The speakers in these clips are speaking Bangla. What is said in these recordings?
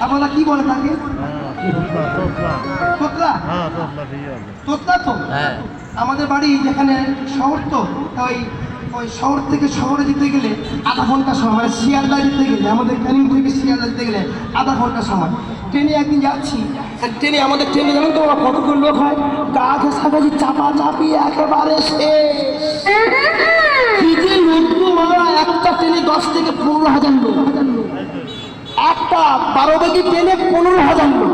আপনারা কি বলে তাকে? তোতলা? তোতলা তো? হ্যাঁ। আমাদের বাড়ি যেখানে শহর তো ওই ওই শহর থেকে শহরে যেতে গেলে আধা ঘণ্টা সময় মানে শিয়ালদা যেতে গেলে আমাদের ক্যানিং থেকে শিয়ালদা যেতে গেলে আধা ঘণ্টা সময়। ট্রেনে একদিন যাচ্ছি ট্রেনে আমাদের ট্রেনে জানেন তো কতগুলো লোক হয়? গা ঘেসাঘাসি চাপা চাপি একেবারে শেষ। কি যে লোক একটা ট্রেনে দশ থেকে পনেরো হাজার লোক। বারো বেগি ট্রেনে পনেরো হাজার লোক।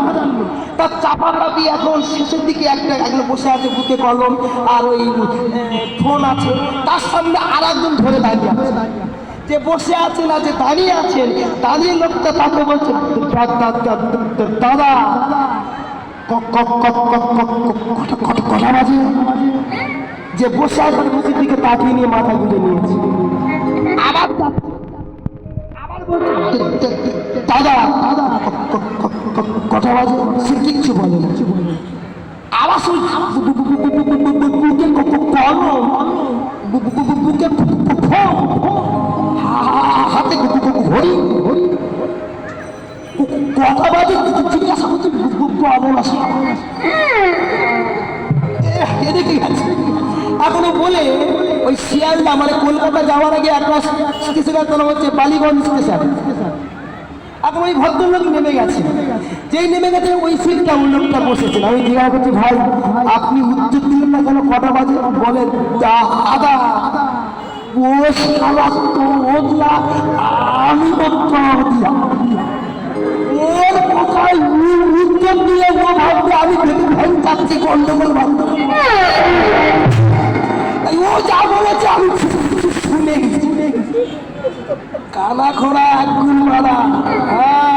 তার চাপা চাপি এখন শেষের দিকে একটা একজন বসে আছে বুকে কলম আর ওই ফোন আছে। তার সামনে আর একজন ধরে দাঁড়িয়ে আছে। যে বসে আছেন আছে দাঁড়িয়ে আছেন দাঁড়িয়ে লোকটা তাকে বলছে "দা- দা- দা- দা- দাদা যে বসে আছে বুকের দিকে তাকিয়ে নিয়ে মাথা গুঁজে নিয়েছে। আবার। আবার বলছে, দাদা। দাদা ক- ক- ক- ক- কটা বাজে কিচ্ছু বলে না। আবার শুন। বুকে ক- ক- কলম বু- বু- বু- বুকে হাতে ঘড়ি ঘড়ি। ক- ক- কটা বাজে, জিজ্ঞাসা করছে বলো না এদিকে গেছে। এখনও বলে, ওই শিয়ালদা মানে কলকাতা যাওয়ার আগে একটা স্টেশনের নাম হচ্ছে, বালিগঞ্জ স্টেশন। এখন ওই ভদ্রলোক নেমে গেছে। যেই নেমে গেছে, ওই সিটটা ওই লোকটা বসেছেন আমি জিজ্ঞাসা করছি, ভাই, আপনি উত্তর দিলেন না কেন কটা বাজে বলে আদা আমি ওর কথায় উত্তর দিয়ে ও আমি ও যা বলেছে, আমি গেছি। কালা খোরা আগুন বালা হ্যাঁ।